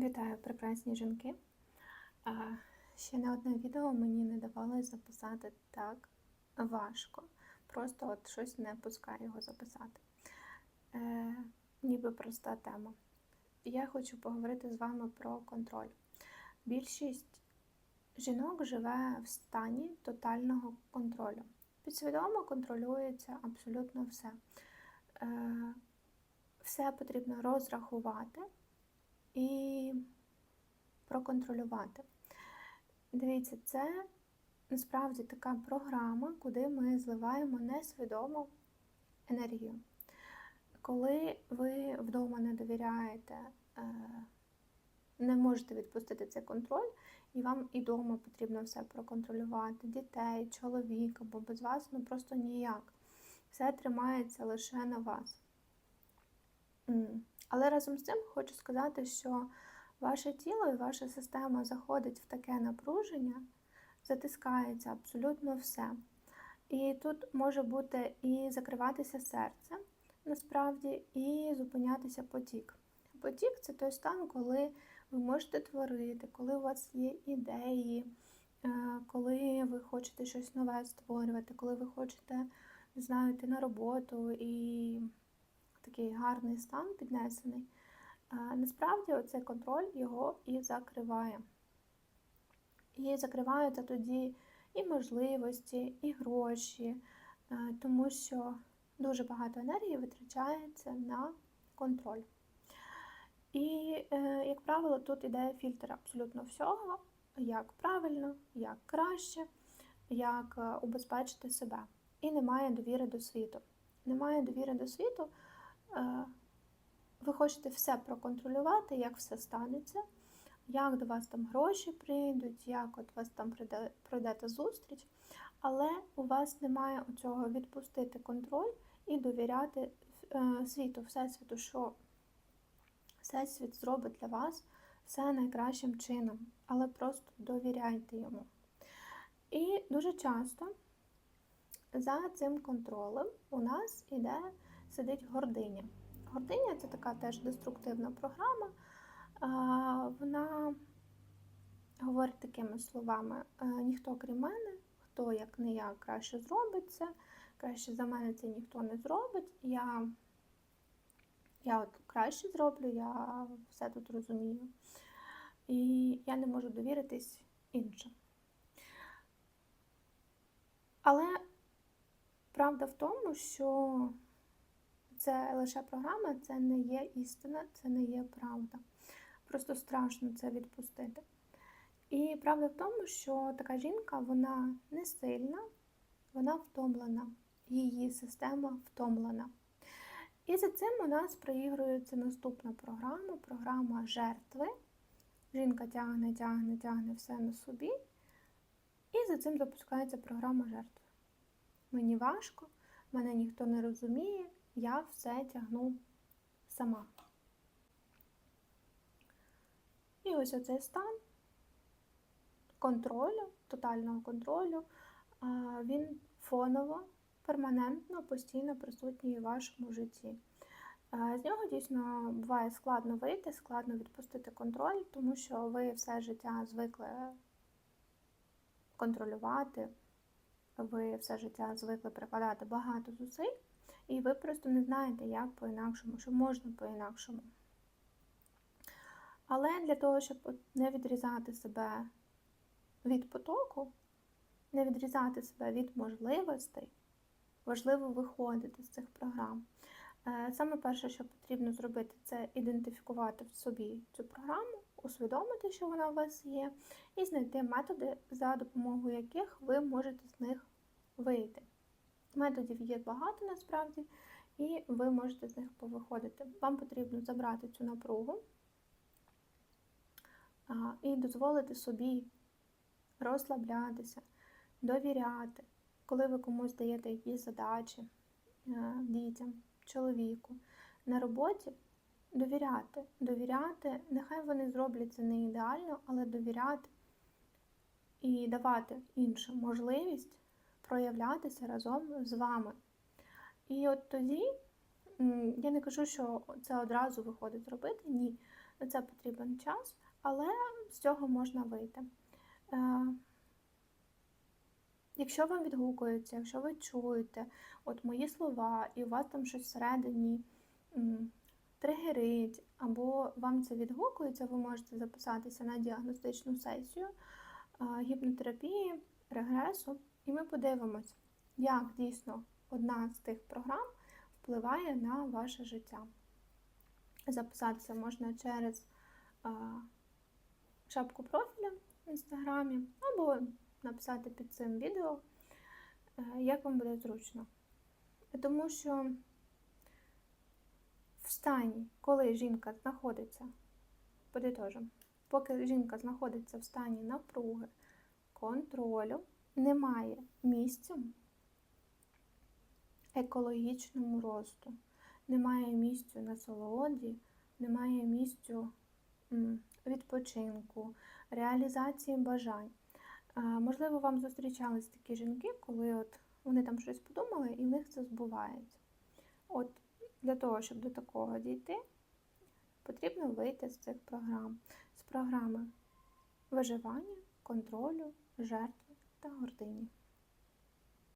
Вітаю, прекрасні жінки. Ще не одне відео мені не давалось записати так важко. Просто от щось не пускає його записати. Е, ніби проста тема. Я хочу поговорити з вами про контроль. Більшість жінок живе в стані тотального контролю. Підсвідомо контролюється абсолютно все. Е, все потрібно розрахувати і проконтролювати. Дивіться, це насправді така програма, куди ми зливаємо несвідому енергію. Коли ви вдома не довіряєте, е, не можете відпустити цей контроль, і вам і вдома потрібно все проконтролювати, дітей, чоловіка, бо без вас ну просто ніяк. Все тримається лише на вас. Але разом з цим хочу сказати, що ваше тіло і ваша система заходить в таке напруження, затискається абсолютно все. І тут може бути і закриватися серце, насправді, і зупинятися потік. Потік це той стан, коли ви можете творити, коли у вас є ідеї, е, коли ви хочете щось нове створювати, коли ви хочете, не знаю, йти на роботу і такий гарний стан піднесений. Насправді оцей контроль його і закриває. І закриваються тоді і можливості, і гроші, тому що дуже багато енергії витрачається на контроль. І, е, як правило, тут іде фільтр абсолютно всього, як правильно, як краще, як е, убезпечити себе. І немає довіри до світу. Немає довіри до світу. Е, ви хочете все проконтролювати, як все станеться, як до вас там гроші прийдуть, як от вас там пройдете зустріч, але у вас немає цього відпустити контроль і довіряти е, світу, всесвіту, що всесвіт зробить для вас все найкращим чином, але просто довіряйте йому. І дуже часто за цим контролем у нас іде сидить гординя. Гординя це така теж деструктивна програма. Вона говорить такими словами: «Е, ніхто крім мене, хто як не я краще зробить це, краще за мене це ніхто не зробить. Я я от краще зроблю, я все тут розумію. І я не можу довіритись іншим. Але правда в тому, що це лише програма, це не є істина, це не є правда. Просто страшно це відпустити. І правда в тому, що така жінка, вона не сильна, вона втомлена, її система втомлена. І за цим у нас проігрується наступна програма програма жертви. Жінка тягне, тягне, тягне все на собі. І за цим запускається програма жертви. Мені важко, мене ніхто не розуміє, я все тягну сама. І ось оцей стан контролю, тотального контролю, він фоново, перманентно, постійно присутній у вашому житті. З нього дійсно буває складно вийти, складно відпустити контроль, тому що ви все життя звикли контролювати, ви все життя звикли прикладати багато зусиль. І ви просто не знаєте, як по-інакшому, що можна по-інакшому. Але для того, щоб не відрізати себе від потоку, не відрізати себе від можливостей, важливо виходити з цих програм. Е, саме перше, що потрібно зробити, це ідентифікувати в собі цю програму, усвідомити, що вона у вас є, і знайти методи, за допомогою яких ви можете з них вийти. Методів є багато насправді, і ви можете з них повиходити. Вам потрібно забрати цю напругу і дозволити собі розслаблятися, довіряти, коли ви комусь даєте якісь задачі е, дітям, чоловіку. На роботі довіряти, довіряти, нехай вони зроблять це не ідеально, але довіряти і давати іншим можливість проявлятися разом з вами. І от тоді, я не кажу, що це одразу виходить робити, ні. На це потрібен час, але з цього можна вийти. Е, Якщо вам відгукується, якщо ви чуєте от мої слова, і у вас там щось всередині тригерить, або вам це відгукується, ви можете записатися на діагностичну сесію е, гіпнотерапії, регресу, і ми подивимось, як дійсно одна з тих програм впливає на ваше життя. Записатися можна через шапку профіля в інстаграмі, або написати під цим відео, е, як вам буде зручно. Тому що в стані, коли жінка знаходиться, подитожимо, поки жінка знаходиться в стані напруги, контролю, немає місця екологічному росту, немає місцю насолоді, немає місцю відпочинку, реалізації бажань. Можливо, вам зустрічались такі жінки, коли от вони там щось подумали і в них це збувається. От для того, щоб до такого дійти, потрібно вийти з цих програм, з програми виживання, контролю, жертви та гордині.